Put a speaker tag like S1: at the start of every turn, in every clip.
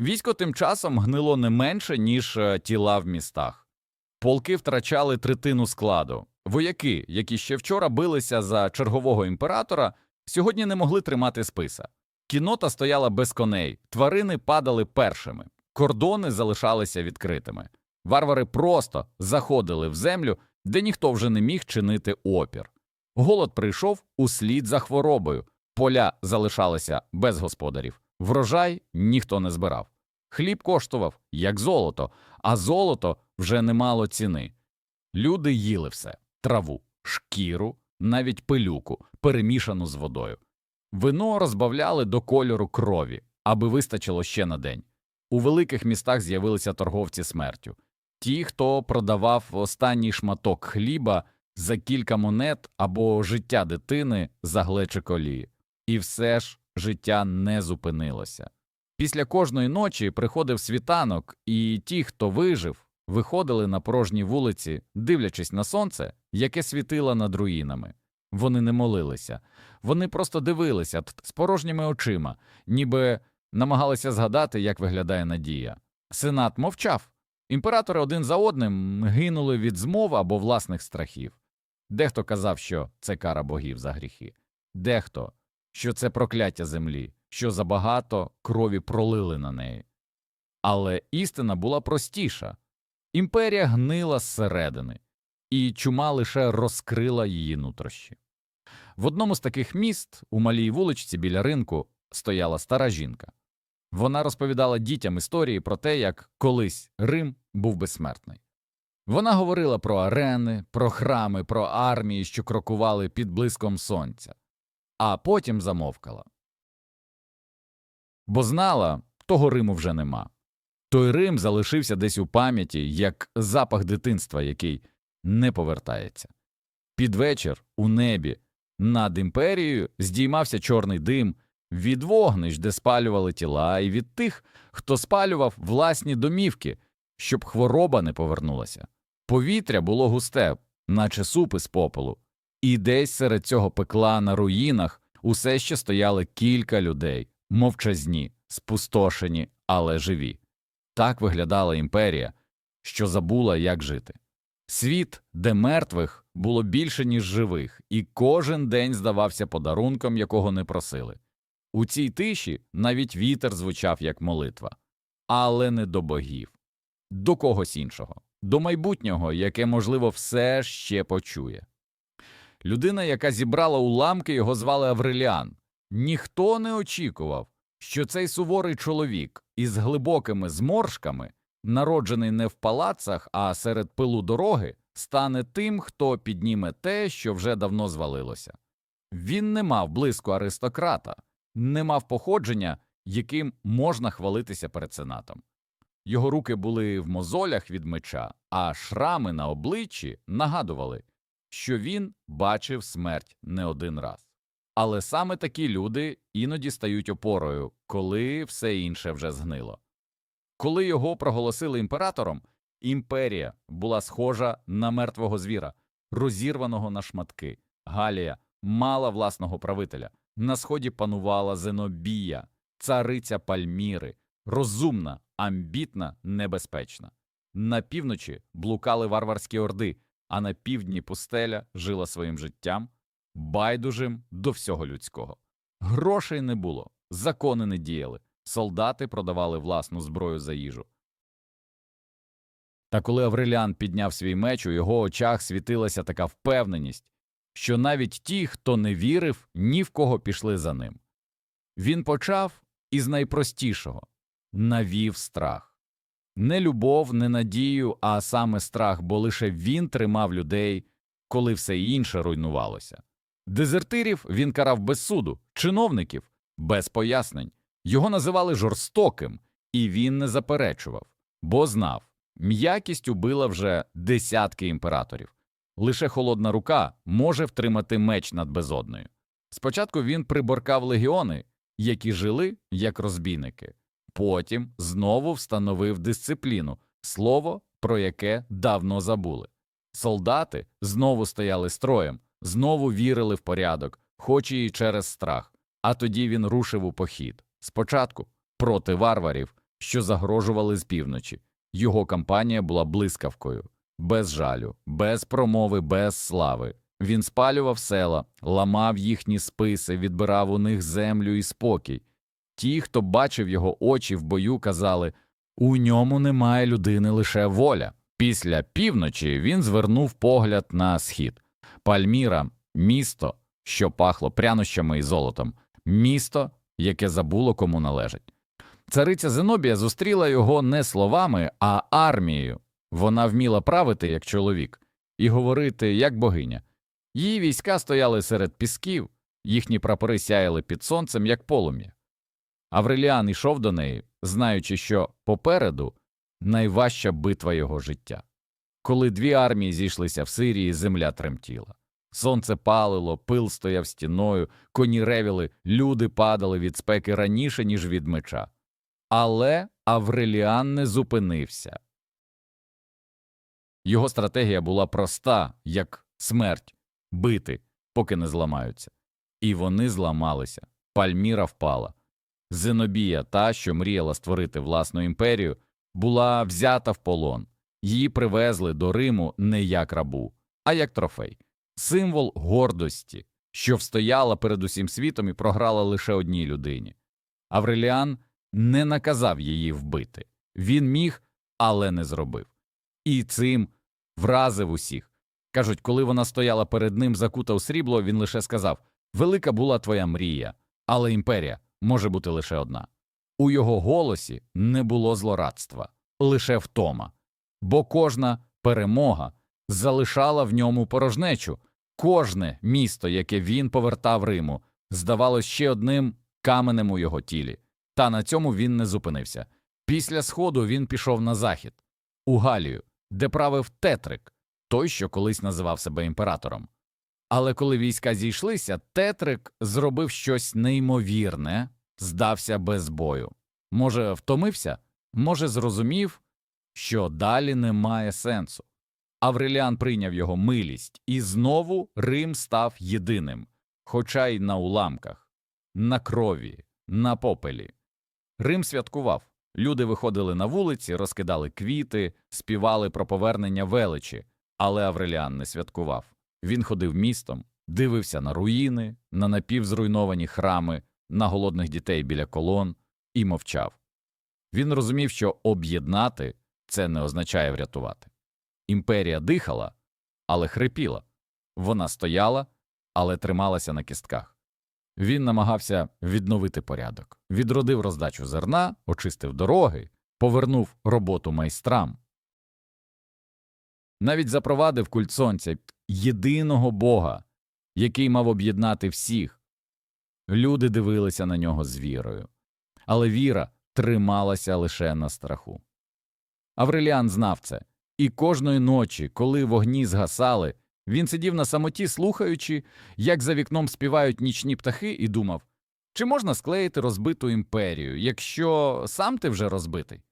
S1: Військо тим часом гнило не менше, ніж е, тіла в містах. Полки втрачали третину складу. Вояки, які ще вчора билися за чергового імператора, сьогодні не могли тримати списа. Кінота стояла без коней, тварини падали першими, кордони залишалися відкритими. Варвари просто заходили в землю, де ніхто вже не міг чинити опір. Голод прийшов услід за хворобою, поля залишалися без господарів, врожай ніхто не збирав. Хліб коштував, як золото, а золото вже не мало ціни. Люди їли все траву, шкіру, навіть пилюку, перемішану з водою. Вино розбавляли до кольору крові, аби вистачило ще на день. У великих містах з'явилися торговці смертю. Ті, хто продавав останній шматок хліба за кілька монет або життя дитини за глечик олії. І все ж життя не зупинилося. Після кожної ночі приходив світанок, і ті, хто вижив, виходили на порожні вулиці, дивлячись на сонце, яке світило над руїнами. Вони не молилися, вони просто дивилися з порожніми очима, ніби намагалися згадати, як виглядає надія. Сенат мовчав. Імператори один за одним гинули від змов або власних страхів. Дехто казав, що це кара богів за гріхи, дехто, що це прокляття землі, що забагато крові пролили на неї. Але істина була простіша імперія гнила зсередини, і чума лише розкрила її нутрощі. В одному з таких міст, у малій вуличці біля ринку, стояла стара жінка. Вона розповідала дітям історії про те, як колись Рим був безсмертний. Вона говорила про арени, про храми, про армії, що крокували під блиском сонця, а потім замовкала. Бо знала, того Риму вже нема. Той Рим залишився десь у пам'яті, як запах дитинства, який не повертається. Під вечір у небі над імперією здіймався чорний дим від вогнищ, де спалювали тіла, і від тих, хто спалював власні домівки, щоб хвороба не повернулася. Повітря було густе, наче супи з попелу, і десь серед цього пекла на руїнах усе ще стояли кілька людей, мовчазні, спустошені, але живі. Так виглядала імперія, що забула, як жити. Світ, де мертвих було більше, ніж живих, і кожен день здавався подарунком, якого не просили. У цій тиші навіть вітер звучав як молитва, але не до богів, до когось іншого, до майбутнього, яке, можливо, все ще почує. Людина, яка зібрала уламки, його звали Авреліан. Ніхто не очікував, що цей суворий чоловік із глибокими зморшками, народжений не в палацах, а серед пилу дороги, стане тим, хто підніме те, що вже давно звалилося. Він не мав блиску аристократа, не мав походження, яким можна хвалитися перед сенатом. Його руки були в мозолях від меча, а шрами на обличчі нагадували, що він бачив смерть не один раз. Але саме такі люди іноді стають опорою, коли все інше вже згнило. Коли його проголосили імператором, імперія була схожа на мертвого звіра, розірваного на шматки. Галія мала власного правителя. На сході панувала Зенобія, цариця Пальміри, розумна, амбітна, небезпечна. На півночі блукали варварські орди, а на півдні пустеля жила своїм життям, байдужим до всього людського. Грошей не було, закони не діяли, солдати продавали власну зброю за їжу. Та коли Авреліан підняв свій меч, у його очах світилася така впевненість, що навіть ті, хто не вірив, ні в кого пішли за ним. Він почав із найпростішого навів страх. Не любов, не надію, а саме страх, бо лише він тримав людей, коли все інше руйнувалося. Дезертирів він карав без суду, чиновників без пояснень. Його називали жорстоким, і він не заперечував, бо знав, м'якість убила вже десятки імператорів. Лише холодна рука може втримати меч над безодною. Спочатку він приборкав легіони, які жили як розбійники. Потім знову встановив дисципліну, слово, про яке давно забули. Солдати знову стояли строєм, знову вірили в порядок, хоч і через страх. А тоді він рушив у похід. Спочатку проти варварів, що загрожували з півночі. Його кампанія була блискавкою, без жалю, без промови, без слави. Він спалював села, ламав їхні списи, відбирав у них землю і спокій. Ті, хто бачив його очі в бою, казали у ньому немає людини лише воля. Після півночі він звернув погляд на схід. Пальміра місто, що пахло прянощами і золотом, місто, яке забуло кому належить. Цариця Зенобія зустріла його не словами, а армією. Вона вміла правити як чоловік і говорити як богиня. Її війська стояли серед пісків, їхні прапори сяяли під сонцем, як полум'я. Авреліан ішов до неї, знаючи, що попереду найважча битва його життя. Коли дві армії зійшлися в Сирії, земля тремтіла. Сонце палило, пил стояв стіною, коні ревіли, люди падали від спеки раніше, ніж від меча. Але Авреліан не зупинився. Його стратегія була проста, як смерть бити, поки не зламаються. І вони зламалися. Пальміра впала. Зенобія, та, що мріяла створити власну імперію, була взята в полон. Її привезли до Риму не як рабу, а як трофей, символ гордості, що встояла перед усім світом і програла лише одній людині. Авреліан не наказав її вбити. Він міг, але не зробив. І цим вразив усіх. Кажуть, коли вона стояла перед ним, закута у срібло, він лише сказав Велика була твоя мрія, але імперія може бути лише одна. У його голосі не було злорадства, лише втома, бо кожна перемога залишала в ньому порожнечу, кожне місто, яке він повертав Риму, здавалось ще одним каменем у його тілі. Та на цьому він не зупинився. Після сходу він пішов на захід, у Галію, де правив Тетрик, той, що колись називав себе імператором. Але коли війська зійшлися, Тетрик зробив щось неймовірне, здався без бою. Може, втомився, може, зрозумів, що далі немає сенсу. Авреліан прийняв його милість, і знову Рим став єдиним, хоча й на уламках, на крові, на попелі. Рим святкував. Люди виходили на вулиці, розкидали квіти, співали про повернення величі, але Авреліан не святкував. Він ходив містом, дивився на руїни, на напівзруйновані храми, на голодних дітей біля колон і мовчав. Він розумів, що об'єднати це не означає врятувати. Імперія дихала, але хрипіла. Вона стояла, але трималася на кістках. Він намагався відновити порядок, відродив роздачу зерна, очистив дороги, повернув роботу майстрам. Навіть запровадив культ сонця єдиного бога, який мав об'єднати всіх. Люди дивилися на нього з вірою, але віра трималася лише на страху. Авреліан знав це, і кожної ночі, коли вогні згасали, він сидів на самоті, слухаючи, як за вікном співають нічні птахи, і думав, чи можна склеїти розбиту імперію, якщо сам ти вже розбитий?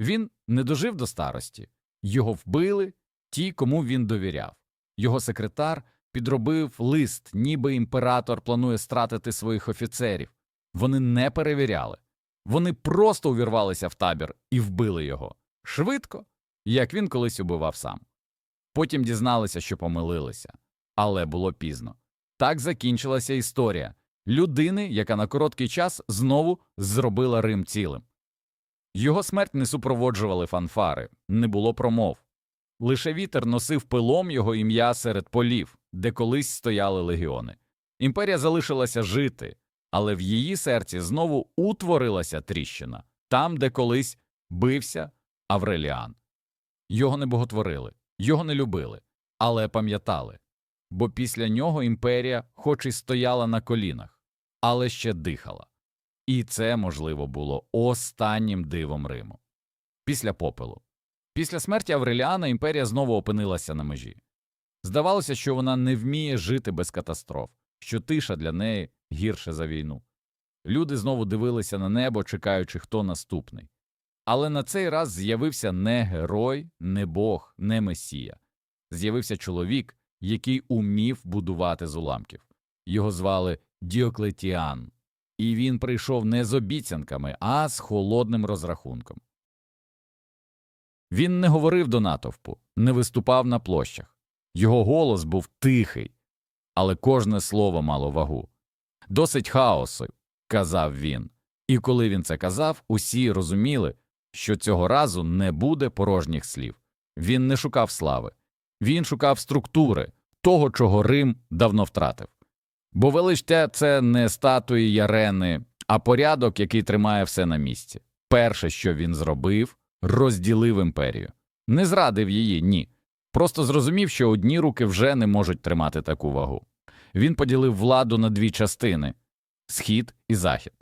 S1: Він не дожив до старості, його вбили ті, кому він довіряв. Його секретар підробив лист, ніби імператор планує стратити своїх офіцерів. Вони не перевіряли, вони просто увірвалися в табір і вбили його швидко, як він колись убивав сам. Потім дізналися, що помилилися, але було пізно. Так закінчилася історія людини, яка на короткий час знову зробила Рим цілим. Його смерть не супроводжували фанфари, не було промов. Лише вітер носив пилом його ім'я серед полів, де колись стояли легіони. Імперія залишилася жити, але в її серці знову утворилася тріщина там, де колись бився Авреліан. Його не боготворили, його не любили, але пам'ятали, бо після нього імперія, хоч і стояла на колінах, але ще дихала. І це, можливо, було останнім дивом Риму. Після попелу. Після смерті Авреліана імперія знову опинилася на межі. Здавалося, що вона не вміє жити без катастроф, що тиша для неї гірше за війну. Люди знову дивилися на небо, чекаючи, хто наступний. Але на цей раз з'явився не герой, не бог, не месія. З'явився чоловік, який умів будувати з уламків. Його звали Діоклетіан. І він прийшов не з обіцянками, а з холодним розрахунком. Він не говорив до натовпу, не виступав на площах. Його голос був тихий, але кожне слово мало вагу. Досить хаосу, казав він. І коли він це казав, усі розуміли, що цього разу не буде порожніх слів. Він не шукав слави, він шукав структури того, чого Рим давно втратив. Бо величте це не статуї Ярени, а порядок, який тримає все на місці. Перше, що він зробив, розділив імперію. Не зрадив її, ні. Просто зрозумів, що одні руки вже не можуть тримати таку вагу. Він поділив владу на дві частини схід і захід,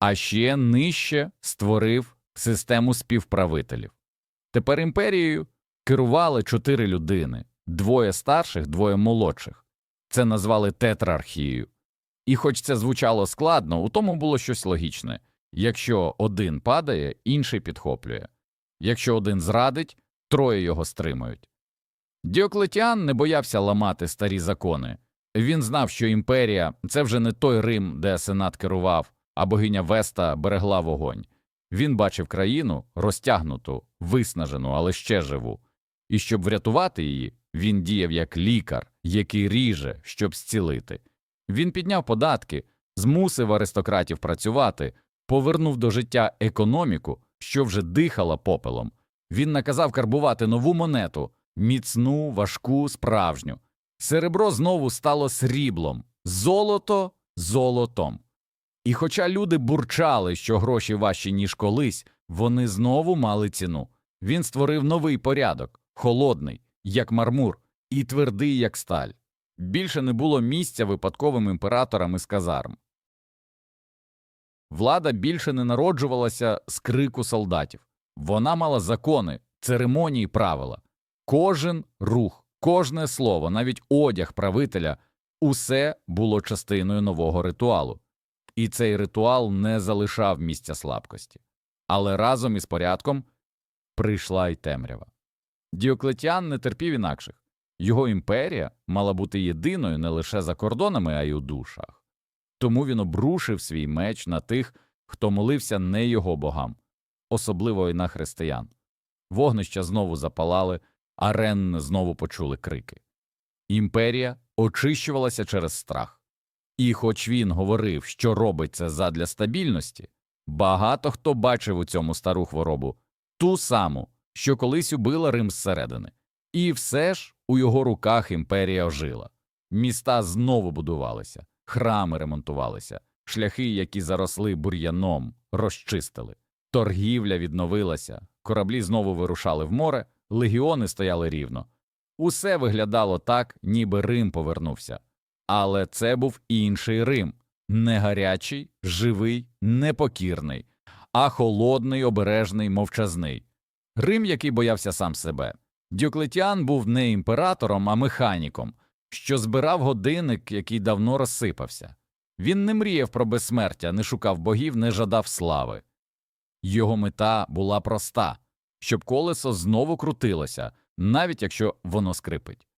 S1: а ще нижче створив систему співправителів. Тепер імперією керували чотири людини двоє старших, двоє молодших. Це назвали тетрархією. І хоч це звучало складно, у тому було щось логічне якщо один падає, інший підхоплює, якщо один зрадить, троє його стримують. Діоклетіан не боявся ламати старі закони. Він знав, що імперія це вже не той Рим, де сенат керував, а богиня Веста берегла вогонь. Він бачив країну розтягнуту, виснажену, але ще живу. І щоб врятувати її, він діяв як лікар, який ріже, щоб зцілити. Він підняв податки, змусив аристократів працювати, повернув до життя економіку, що вже дихала попелом. Він наказав карбувати нову монету міцну, важку, справжню. Серебро знову стало сріблом, золото золотом. І хоча люди бурчали, що гроші важчі, ніж колись, вони знову мали ціну. Він створив новий порядок холодний, як мармур, і твердий, як сталь. Більше не було місця випадковим імператорам із казарм. Влада більше не народжувалася з крику солдатів. Вона мала закони, церемонії, правила. Кожен рух, кожне слово, навіть одяг правителя усе було частиною нового ритуалу. І цей ритуал не залишав місця слабкості. Але разом із порядком прийшла й темрява. Діоклетіан не терпів інакших. Його імперія мала бути єдиною не лише за кордонами, а й у душах. Тому він обрушив свій меч на тих, хто молився не його богам, особливо й на християн. Вогнища знову запалали, а Рен знову почули крики. Імперія очищувалася через страх. І хоч він говорив, що робить це задля стабільності, багато хто бачив у цьому стару хворобу ту саму, що колись убила Рим зсередини. І все ж у його руках імперія ожила. Міста знову будувалися, храми ремонтувалися, шляхи, які заросли бур'яном, розчистили. Торгівля відновилася, кораблі знову вирушали в море, легіони стояли рівно. Усе виглядало так, ніби Рим повернувся. Але це був інший Рим не гарячий, живий, непокірний, а холодний, обережний, мовчазний. Рим, який боявся сам себе. Діоклетіан був не імператором, а механіком, що збирав годинник, який давно розсипався. Він не мріяв про безсмертя, не шукав богів, не жадав слави. Його мета була проста щоб колесо знову крутилося, навіть якщо воно скрипить.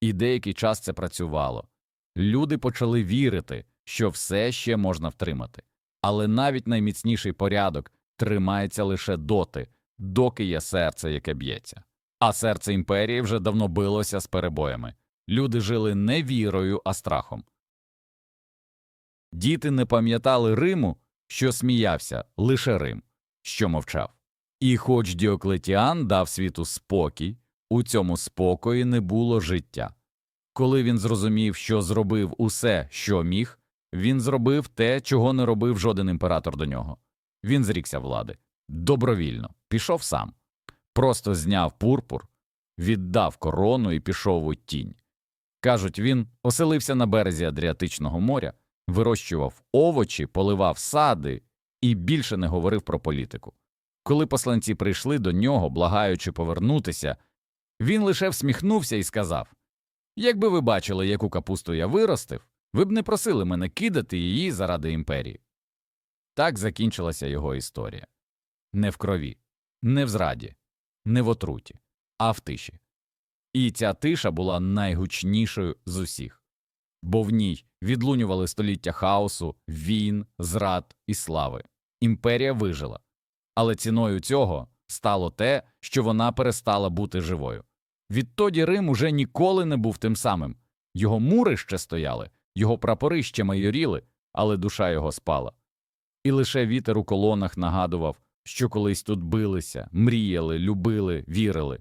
S1: І деякий час це працювало. Люди почали вірити, що все ще можна втримати, але навіть найміцніший порядок тримається лише доти, доки є серце, яке б'ється. А серце імперії вже давно билося з перебоями. Люди жили не вірою, а страхом. Діти не пам'ятали Риму, що сміявся, лише Рим, що мовчав. І хоч Діоклетіан дав світу спокій, у цьому спокої не було життя. Коли він зрозумів, що зробив усе, що міг, він зробив те, чого не робив жоден імператор до нього. Він зрікся влади добровільно, пішов сам, просто зняв пурпур, віддав корону і пішов у тінь. Кажуть, він оселився на березі Адріатичного моря, вирощував овочі, поливав сади і більше не говорив про політику. Коли посланці прийшли до нього, благаючи повернутися, він лише всміхнувся і сказав Якби ви бачили, яку капусту я виростив, ви б не просили мене кидати її заради імперії. Так закінчилася його історія не в крові, не в зраді, не в отруті, а в тиші. І ця тиша була найгучнішою з усіх. бо в ній відлунювали століття хаосу, війн, зрад і слави. Імперія вижила, але ціною цього стало те, що вона перестала бути живою. Відтоді Рим уже ніколи не був тим самим. Його мури ще стояли, його прапори ще майоріли, але душа його спала. І лише вітер у колонах нагадував, що колись тут билися, мріяли, любили, вірили.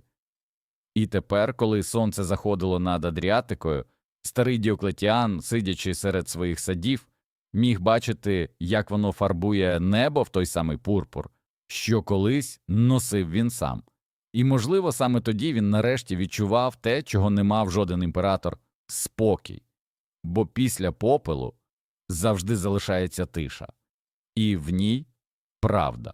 S1: І тепер, коли сонце заходило над Адріатикою, старий Діоклетіан, сидячи серед своїх садів, міг бачити, як воно фарбує небо в той самий пурпур, що колись носив він сам. І, можливо, саме тоді він нарешті відчував те, чого не мав жоден імператор спокій. Бо після попелу завжди залишається тиша, і в ній правда.